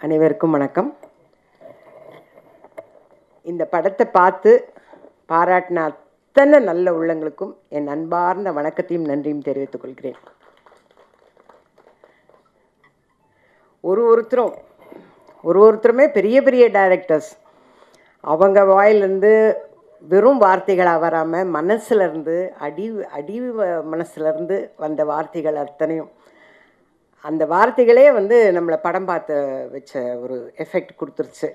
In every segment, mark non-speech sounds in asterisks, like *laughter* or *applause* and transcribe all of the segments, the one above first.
அனைவருக்கும் வணக்கம். இந்த படத்தை பார்த்து பாராட்டின அத்தனை நல்ல உள்ளங்களுக்கும் என் அன்பார்ந்த வணக்கத்தையும் நன்றியும் தெரிவித்துக் கொள்கிறேன். ஒரு ஒருத்தரும் ஒரு ஒருத்தருமே பெரிய பெரிய டைரக்டர்ஸ் அவங்க வாயிலிருந்து வெறும் வார்த்தைகளாக வராமல் மனசுலேருந்து அடி அடி வ- மனசுலேருந்து வந்த வார்த்தைகள் அத்தனையும் அந்த வார்த்தைகளே வந்து நம்மளை படம் பார்த்து வச்ச ஒரு எஃபெக்ட் கொடுத்துருச்சு.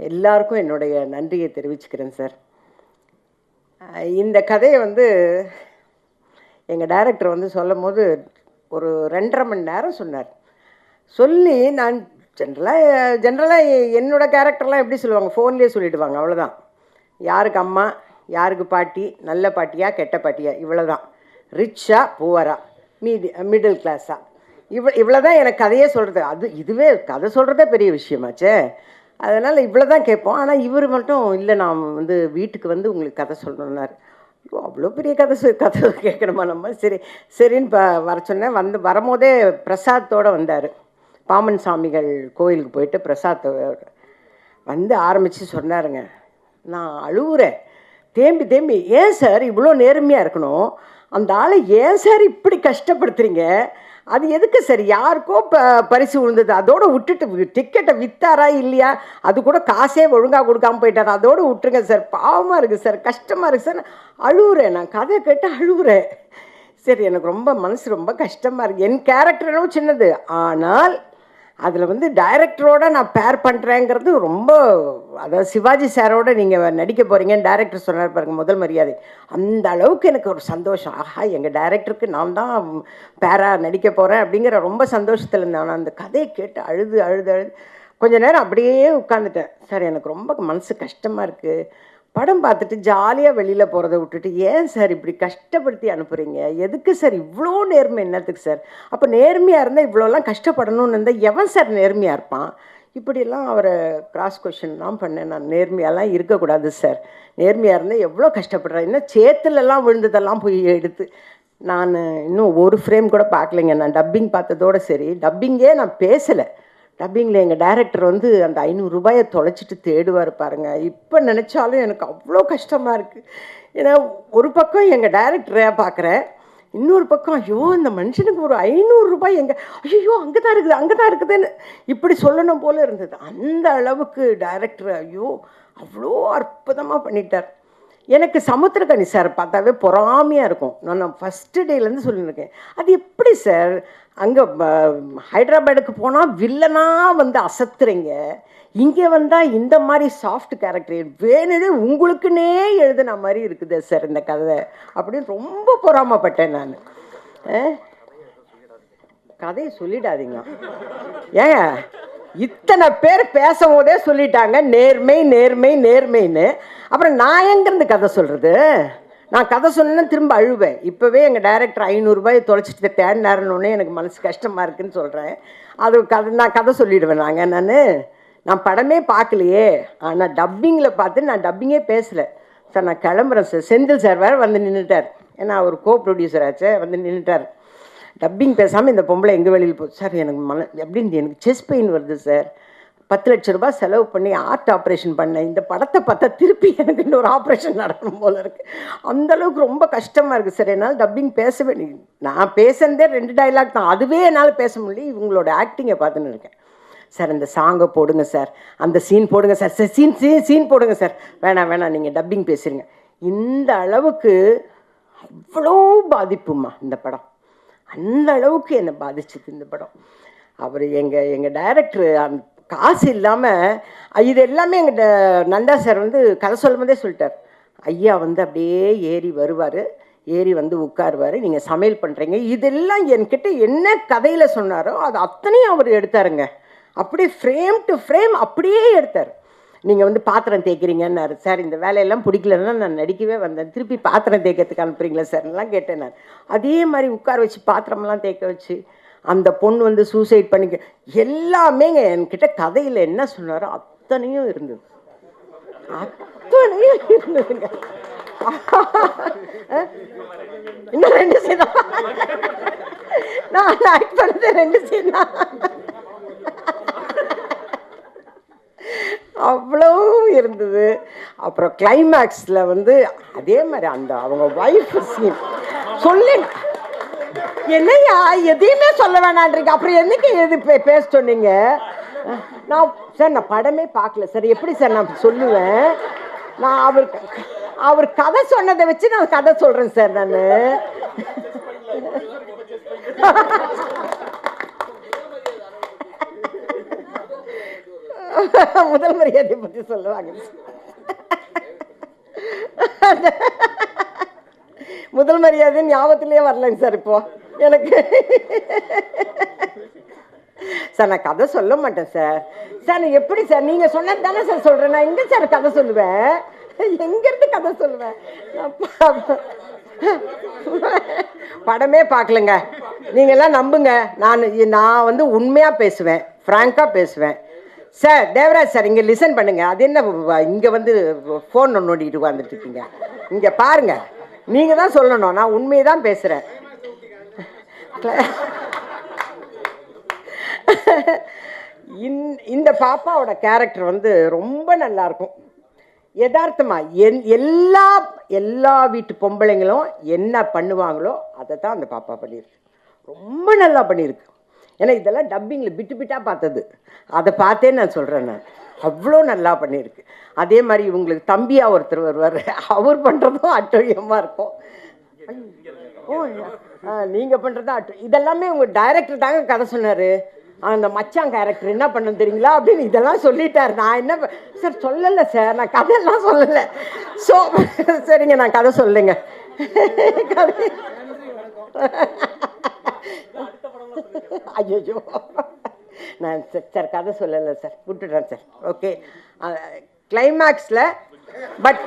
எல்லாருக்கும் என்னுடைய நன்றியை தெரிவிச்சுக்கிறேன் சார் இந்த கதையை வந்து எங்கள் டைரக்டர் வந்து சொல்லும் போது ஒரு ரெண்டரை மணி நேரம் சொன்னார். சொல்லி நான் ஜென்ரலாக ஜென்ரலாக என்னோடய கேரக்டர்லாம் எப்படி சொல்லுவாங்க? ஃபோன்லேயே சொல்லிடுவாங்க அவ்வளோதான் யாருக்கு அம்மா யாருக்கு பாட்டி நல்ல பாட்டியா கெட்ட பாட்டியா இவ்வளோதான் ரிச்சா புவரா மீடி மிடில் கிளாஸாக இவ்வளோ இவ்வளோ தான் எனக்கு கதையே சொல்கிறது அது இதுவே கதை சொல்கிறதே பெரிய விஷயமாச்சே. அதனால் இவ்வளோ தான் கேட்போம். ஆனால் இவர் மட்டும் இல்லை நான் வந்து வீட்டுக்கு வந்து உங்களுக்கு கதை சொல்லணுன்னாரு ஐயோ அவ்வளோ பெரிய கதை சொல் கதை கேட்கணுமா நம்ம? சரி சரின்னு ப வர சொன்னேன். வந்து வரும்போதே பிரசாத்தோடு வந்தார். பாமன் சாமிகள் கோயிலுக்கு போயிட்டு பிரசாத்தோட வந்து ஆரம்பித்து சொன்னாருங்க. நான் அழுகுறேன் தேம்பி தேம்பி ஏன் சார் இவ்வளோ நேர்மையாக இருக்கணும்? அந்த ஆளை ஏன் சார் இப்படி கஷ்டப்படுத்துறீங்க? அது எதுக்கு சார்? யாருக்கோ ப பரிசு விழுந்தது. அதோடு விட்டுட்டு டிக்கெட்டை விற்றாரா இல்லையா? அது கூட காசே ஒழுங்காக கொடுக்காம போயிட்டார். அதோடு விட்டுருங்க சார். பாவமாக இருக்குது சார். கஷ்டமாக இருக்குது சார். அழுகுறேன் நான். கதை கேட்டு அழுகுறேன் சரி எனக்கு ரொம்ப மனசு ரொம்ப கஷ்டமாக இருக்குது என் கேரக்டரும் சின்னது. ஆனால் அதில் வந்து டைரக்டரோட நான் பேர் பண்ணுறேங்கிறது ரொம்ப அதாவது சிவாஜி சாரோட நீங்கள் நடிக்க போகிறீங்கன்னு டைரக்டர் சொன்னார் பாருங்க முதல் மரியாதை. அந்த அளவுக்கு எனக்கு ஒரு சந்தோஷம். ஆஹா எங்கள் டைரக்டருக்கு நான் தான் பேராக நடிக்க போகிறேன் அப்படிங்கிற ரொம்ப சந்தோஷத்தில் இருந்தேன் ஆனால் அந்த கதையை கேட்டு அழுது அழுது அழுது கொஞ்ச நேரம் அப்படியே உட்காந்துட்டேன் சார் எனக்கு ரொம்ப மனசு கஷ்டமாக இருக்குது படம் பார்த்துட்டு ஜாலியாக வெளியில் போகிறத விட்டுட்டு ஏன் சார் இப்படி கஷ்டப்படுத்தி அனுப்புகிறீங்க எதுக்கு சார் இவ்வளோ நேர்மை? என்னத்துக்கு சார்? அப்போ நேர்மையாக இருந்தால் இவ்வளோலாம் கஷ்டப்படணும்னு இருந்தால் எவன் சார் நேர்மையாக இருப்பான்? இப்படியெல்லாம் அவரை கிராஸ் கொஷின்லாம் பண்ணேன் நான். நேர்மையாலாம் இருக்கக்கூடாது சார். நேர்மையாக இருந்தால் எவ்வளோ கஷ்டப்படுறேன் இன்னும் சேத்துலலாம் விழுந்ததெல்லாம் போய் எடுத்து. நான் இன்னும் ஒரு ஃப்ரேம் கூட பார்க்கலைங்க. நான் டப்பிங் பார்த்ததோட சரி. டப்பிங்கே நான் பேசலை. டப்பிங்கில் எங்கள் டைரக்டர் வந்து அந்த ஐநூறுரூபாயை தொலைச்சிட்டு தேடுவார் பாருங்கள் இப்போ நினச்சாலும் எனக்கு அவ்வளோ கஷ்டமாக இருக்குது ஏன்னா ஒரு பக்கம் எங்கள் டைரக்டரை பார்க்குறேன் இன்னொரு பக்கம் ஐயோ இந்த மனுஷனுக்கு ஒரு ஐநூறுரூபாய் எங்கே ஐயோ அங்கே தான் இருக்குது அங்கே தான் இருக்குதுன்னு இப்படி சொல்லணும் போல் இருந்தது. அந்த அளவுக்கு டைரக்டர் ஐயோ அவ்வளோ அற்புதமாக பண்ணிட்டார். எனக்கு சமுத்திரக்கனி சார் பார்த்தாவே பொறாமையாக இருக்கும். நான் நான் ஃபஸ்ட்டு டேலேருந்து சொல்லியிருக்கேன் அது எப்படி சார் அங்கே ஹைதராபாடுக்கு போனால் வில்லனாக வந்து அசத்துறீங்க. இங்கே வந்தால் இந்த மாதிரி சாஃப்ட் கேரக்டர் வேணுன்னு உங்களுக்குன்னே எழுதுன மாதிரி இருக்குது சார் இந்த கதை அப்படின்னு ரொம்ப பொறாமப்பட்டேன் நான். கதையை சொல்லிடாதீங்க. ஏங்க இத்தனை பேர் பேசும்போதே சொல்லிட்டாங்க நேர்மை நேர்மை நேர்மைன்னு. அப்புறம் நான் எங்கேருந்து கதை சொல்கிறது நான் கதை சொன்னேன் திரும்ப அழுவேன். இப்போவே எங்கள் டைரக்டர் ஐநூறுரூபாயை தொலைச்சிட்டு தேடினாருன்னு எனக்கு மனசு கஷ்டமாக இருக்குன்னு சொல்கிறேன் அது கதை நான் கதை சொல்லிடுவேன் நாங்கள் நான் நான் படமே பார்க்கலையே. ஆனால் டப்பிங்கில் பார்த்து நான் டப்பிங்கே பேசலை. சார் நான் கிளம்புறேன் சார் செந்தில் சார் வேறு வந்து நின்றுட்டார் ஏன்னா அவர் கோ ப்ரொடியூசராச்சே வந்து நின்றுட்டார் டப்பிங் பேசாமல் இந்த பொம்பளை எங்கே வெளியில் போச்சு சார் எனக்கு மன எப்படின்னு எனக்கு செஸ்ட் பெயின் வருது சார் பத்து லட்ச ரூபாய் செலவு பண்ணி ஆர்ட் ஆப்ரேஷன் பண்ணேன். இந்த படத்தை பார்த்தா திருப்பி எனக்கு இன்னொரு ஆப்ரேஷன் நடக்கணும் போல இருக்குது அந்தளவுக்கு ரொம்ப கஷ்டமாக இருக்குது சார் என்னால் டப்பிங் பேசவே நான் பேசுனதே ரெண்டு டைலாக் தான். அதுவே என்னால் பேச முடியல. இவங்களோட ஆக்டிங்கை பார்த்துன்னு இருக்கேன். சார் அந்த சாங்கை போடுங்க சார் அந்த சீன் போடுங்க sir sir scene scene scene போடுங்க சார் வேணாம் வேணாம். நீங்கள் டப்பிங் பேசுறீங்க. இந்த அளவுக்கு அவ்வளோ பாதிப்புமா இந்த படம். அந்த அளவுக்கு என்னை பாதிச்சுது இந்த படம். அவர் எங்கள் எங்கள் டைரக்டர் அந்த காசு இல்லாமல் இது எல்லாமே எங்கள் நந்தா சார் வந்து கதை சொல்லும்போதே சொல்லிட்டார். ஐயா வந்து அப்படியே ஏறி வருவார் ஏறி வந்து உட்காருவார் நீங்கள் சமையல் பண்ணுறீங்க இதெல்லாம் என்கிட்ட என்ன கதையில் சொன்னாரோ அது அத்தனையும் அவர் எடுத்தாருங்க. அப்படியே ஃப்ரேம் டு ஃப்ரேம் அப்படியே எடுத்தார். நீங்கள் வந்து பாத்திரம் தேய்க்கிறீங்கன்னாரு. சார் இந்த வேலையெல்லாம் பிடிக்கலன்னா நான் நடிக்கவே வந்தேன். திருப்பி பாத்திரம் தேய்க்கிறதுக்கு அனுப்புறீங்களா சார்லாம் கேட்டேன் நான். அதே மாதிரி உட்கார வச்சு பாத்திரமெல்லாம் தேய்க்க வச்சு அந்த பொண்ணு வந்து சூசைட் பண்ணிக்க எல்லாமேங்க என்கிட்ட கதையில் என்ன சொன்னாரோ அத்தனையும் இருந்தது. அத்தனையும் இருந்ததுங்க. இன்னும் ரெண்டு சீனா நான் ஆக்ட் பண்ணது ரெண்டு சீனா இருந்தது. அப்புறம் கிளைமேக்ஸில் வந்து அதே மாதிரி அந்த அவங்க ஒய்ஃப் சீன் சொல்லுங்க. என்னையா? எதையுமே சொல்ல வேணான்றீங்க. அப்புறம் என்னைக்கு எது பேச சொன்னீங்க? நான் சார் நான் படமே பார்க்கல சார். எப்படி சார் நான் சொல்லுவேன்? நான் அவர் அவர் கதை சொன்னதை வச்சு நான் கதை சொல்கிறேன் சார் நான். முதல் மரியாதை பற்றி சொல்லுவாங்க. முதல் மரியாதை ஞாபகத்திலே வரலைங்க சார் இப்போது எனக்கு. சார் நான் கதை சொல்ல மாட்டேன் சார். சார் நான் எப்படி சார்? நீங்கள் சொன்னது தானே சார் சொல்கிறேன் நான் எங்கே சார் கதை சொல்லுவேன்? எங்கேருந்து கதை சொல்லுவேன்? படமே பார்க்கலங்க. நீங்கள்லாம் நம்புங்க. நான் நான் வந்து உண்மையாக பேசுவேன். ஃப்ராங்காக பேசுவேன். சார் தேவராஜ் சார் இங்கே லிசன் பண்ணுங்கள் அது என்ன இங்கே வந்து ஃபோன் நோண்டிட்டு உட்காந்துட்டு இருக்கீங்க. இங்கே பாருங்கள் நீங்கள் தான் சொல்லணும். நான் உண்மையை தான் பேசுகிறேன் இந் இந்த பாப்பாவோட கேரக்டர் வந்து ரொம்ப நல்லா இருக்கும் யதார்த்தமா என் எல்லா எல்லா வீட்டு பொம்பளைங்களும் என்ன பண்ணுவாங்களோ அதை தான் அந்த பாப்பா பண்ணியிருக்கு ரொம்ப நல்லா பண்ணியிருக்கு ஏன்னா இதெல்லாம் டப்பிங்கில் பிட்டு பிட்டாக பார்த்தது. அதை பார்த்தே நான் சொல்கிறேன் நான். அவ்வளோ நல்லா பண்ணியிருக்கு அதே மாதிரி இவங்களுக்கு தம்பியாக ஒருத்தர் வருவார். அவர் பண்ணுறதும் அட்டழியமாக இருக்கும். ஓ நீங்கள் பண்ணுறது இதெல்லாமே உங்கள் டைரக்டர் தாங்க கதை சொன்னார். அந்த மச்சான் கேரக்டர் என்ன பண்ணணும் தெரியுங்களா? அப்படின்னு இதெல்லாம் சொல்லிட்டார். நான் என்ன சார் சொல்லலை சார் நான் கதையெல்லாம் சொல்லலை. ஸோ சரிங்க நான் கதை சொல்லுங்க. கதை ஐயோ நான் சார் கதை சொல்லலை சார் விட்டுடுறேன் சார் ஓகே கிளைமேக்ஸில் பட்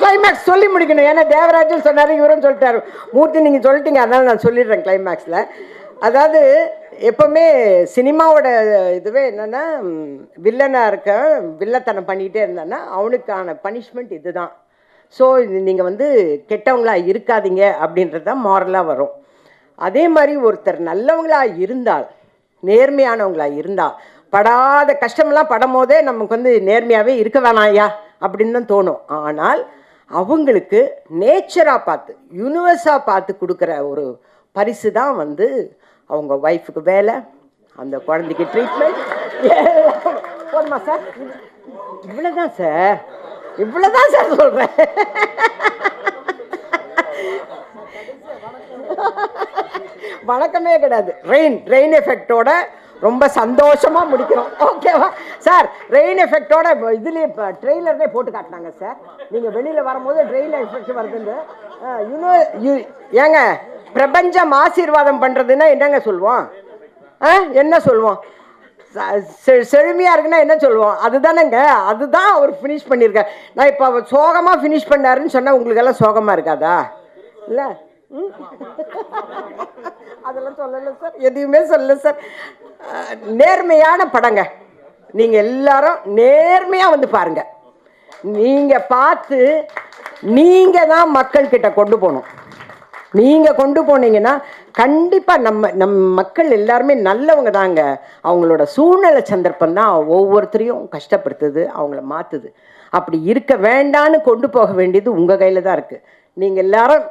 கிளைமேக்ஸ் சொல்லி முடிக்கணும். ஏன்னா தேவராஜன் சொன்னார் இவரும் சொல்லிட்டாரு. மூர்த்தி நீங்கள் சொல்லிட்டீங்க அதனால் நான் சொல்லிடுறேன் கிளைமேக்ஸில் அதாவது எப்போவுமே சினிமாவோட இதுவே என்னென்னா வில்லனாக இருக்க வில்லத்தனம் பண்ணிக்கிட்டே இருந்தான்னா அவனுக்கான பனிஷ்மெண்ட் இதுதான். ஸோ இது நீங்கள் வந்து கெட்டவங்களா இருக்காதீங்க அப்படின்றது தான் மாரலாக வரும். அதே மாதிரி ஒருத்தர் நல்லவங்களா இருந்தால் நேர்மையானவங்களா இருந்தால் படாத கஷ்டமெல்லாம் படும் போதே நமக்கு வந்து நேர்மையாகவே இருக்க வேணாம் ஐயா. அப்படின்னு தான் தோணும். ஆனால் அவங்களுக்கு நேச்சராக பார்த்து யூனிவர்ஸாக பார்த்து கொடுக்குற ஒரு பரிசு தான் வந்து அவங்க ஒய்ஃபுக்கு வேலை அந்த குழந்தைக்கு ட்ரீட்மெண்ட் போதுமா சார் இவ்வளோதான் சார் இவ்வளோதான் சார் சொல்கிறேன் வணக்கமே கிடையாது. ரெயின் ரெயின் எஃபெக்டோட ரொம்ப சந்தோஷமாக முடிக்கிறோம். ஓகேவா சார் ரெயின் எஃபெக்டோட இதுலேயே இப்போ ட்ரெய்லர்லேயே போட்டு காட்டினாங்க சார் நீங்கள் வெளியில் வரும்போது ட்ரெயின் எஃபெக்ட் வருதுன்னு. யூனோ யூ ஏங்க பிரபஞ்சம் ஆசீர்வாதம் பண்ணுறதுன்னா என்னங்க சொல்லுவோம் ஆ என்ன சொல்லுவோம் செழுமையாக செ- இருக்குன்னா என்ன சொல்லுவோம் அதுதானேங்க அதுதான் அவர் ஃபினிஷ் பண்ணியிருக்கார். நான் இப்போ அவர் சோகமாக ஃபினிஷ் பண்ணாருன்னு சொன்னால் உங்களுக்கெல்லாம் சோகமாக இருக்காதா? இல்லை? ம்? *laughs* அதெல்லாம் சொல்லலை சார் எதுவுமே சொல்லலை சார். நேர்மையான படங்க. நீங்கள் எல்லாரும் நேர்மையாக வந்து பாருங்க. நீங்கள் பார்த்து நீங்கள் தான் மக்கள்கிட்ட கொண்டு போகணும். நீங்கள் கொண்டு போனீங்கன்னா கண்டிப்பாக நம்ம நம் மக்கள் எல்லாருமே நல்லவங்க தாங்க. அவங்களோட சூழ்நிலை சந்தர்ப்பம் தான் ஒவ்வொருத்தரையும் கஷ்டப்படுத்துது அவங்கள மாற்றுது அப்படி இருக்க வேண்டான்னு கொண்டு போக வேண்டியது உங்கள் கையில் தான் இருக்குது நீங்கள் எல்லாரும்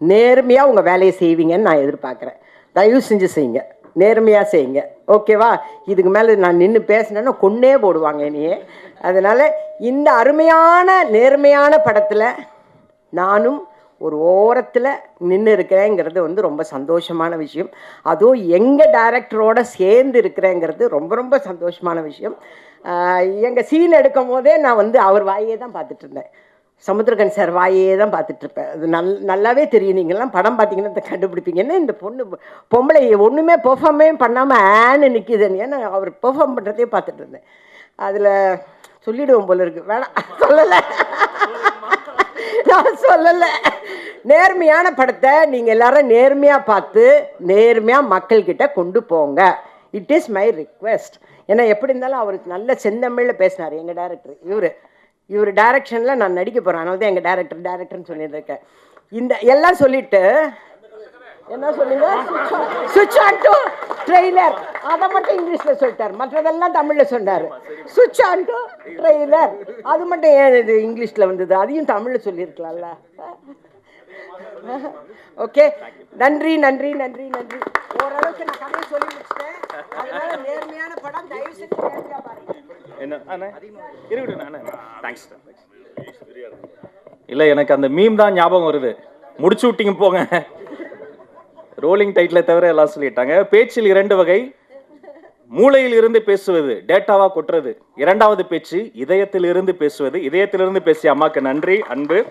நேர்மையாக உங்கள் வேலையை செய்வீங்கன்னு நான் எதிர்பார்க்குறேன். தயவு செஞ்சு செய்யுங்க. நேர்மையாக செய்யுங்க. ஓகேவா? இதுக்கு மேலே நான் நின்று பேசினேன்னா கொன்னே போடுவாங்க என்னையே. அதனால் இந்த அருமையான நேர்மையான படத்தில் நானும் ஒரு ஓரத்தில் நின்று இருக்கிறேங்கிறது வந்து ரொம்ப சந்தோஷமான விஷயம். அதுவும் எங்கள் டைரக்டரோட சேர்ந்து இருக்கிறேங்கிறது ரொம்ப ரொம்ப சந்தோஷமான விஷயம். எங்கள் சீன் எடுக்கும் போதே நான் வந்து அவர் வாயே தான் பார்த்துட்டு இருந்தேன். சமுத்திரகன் சார் வாயே தான் பார்த்துட்டு இருப்பேன் அது நல் நல்லாவே தெரியும். நீங்கள்லாம் படம் பார்த்தீங்கன்னா இதை கண்டுபிடிப்பீங்க. இந்த பொண்ணு பொம்பளை ஒன்றுமே பெர்ஃபார்மே பண்ணாமல் ஆன்னு நிற்கிதுன்னு ஏன்னா அவர் பெர்ஃபார்ம் பண்ணுறதே பார்த்துட்டு இருந்தேன். அதில் சொல்லிடுவோம் போல இருக்கு. வேணாம் சொல்லலை. நான் சொல்லலை. நேர்மையான படத்தை நீங்கள் எல்லாரும் நேர்மையாக பார்த்து நேர்மையாக மக்கள்கிட்ட கொண்டு போங்க. இட் இஸ் மை ரிக்வெஸ்ட் ஏன்னா எப்படி இருந்தாலும் அவருக்கு நல்ல செந்தமிழில் பேசினார் எங்கள் டேரக்டர் இவர். இவர் டைரக்ஷனில் நான் நடிக்க போகிறேன் அதனால தான் எங்கள் டேரக்டர் டேரக்டர்னு சொல்லிட்டு இருக்கேன் இந்த எல்லாம் சொல்லிட்டு என்ன சொல்லுங்க சுவிட்ச் ஆன் டு ட்ரெய்லர் அதை மட்டும் இங்கிலீஷில் சொல்லிட்டார். மற்றதெல்லாம் தமிழில் சொன்னார். சுவிட்ச் ஆன் டு ட்ரெய்லர் அது மட்டும் ஏன் இது இங்கிலீஷில் வந்தது? அதையும் தமிழில் சொல்லியிருக்கலாம்ல. ஓகே நன்றி நன்றி நன்றி நன்றி. ஓரளவுக்கு நான் கதையை சொல்லி முடிச்சிட்டேன். அதனால நேர்மையான படம் தயவு செஞ்சு பாருங்க. என்ன? அண்ணே. இருக்கட்டும் அண்ணே. தேங்க்ஸ் இல்லை எனக்கு அந்த மீம் தான் ஞாபகம் வருது. முடிச்சு விட்டிங்க போங்க. ரோலிங் டைட்டில் தவிர எல்லாம் சொல்லிட்டாங்க. பேச்சில் இரண்டு வகை. மூளையில் இருந்து பேசுவது டேட்டாவா கொட்டுறது. இரண்டாவது பேச்சு இதயத்தில் இருந்து பேசுவது. இதயத்திலிருந்து பேசிய அம்மாக்கு நன்றி அன்பு.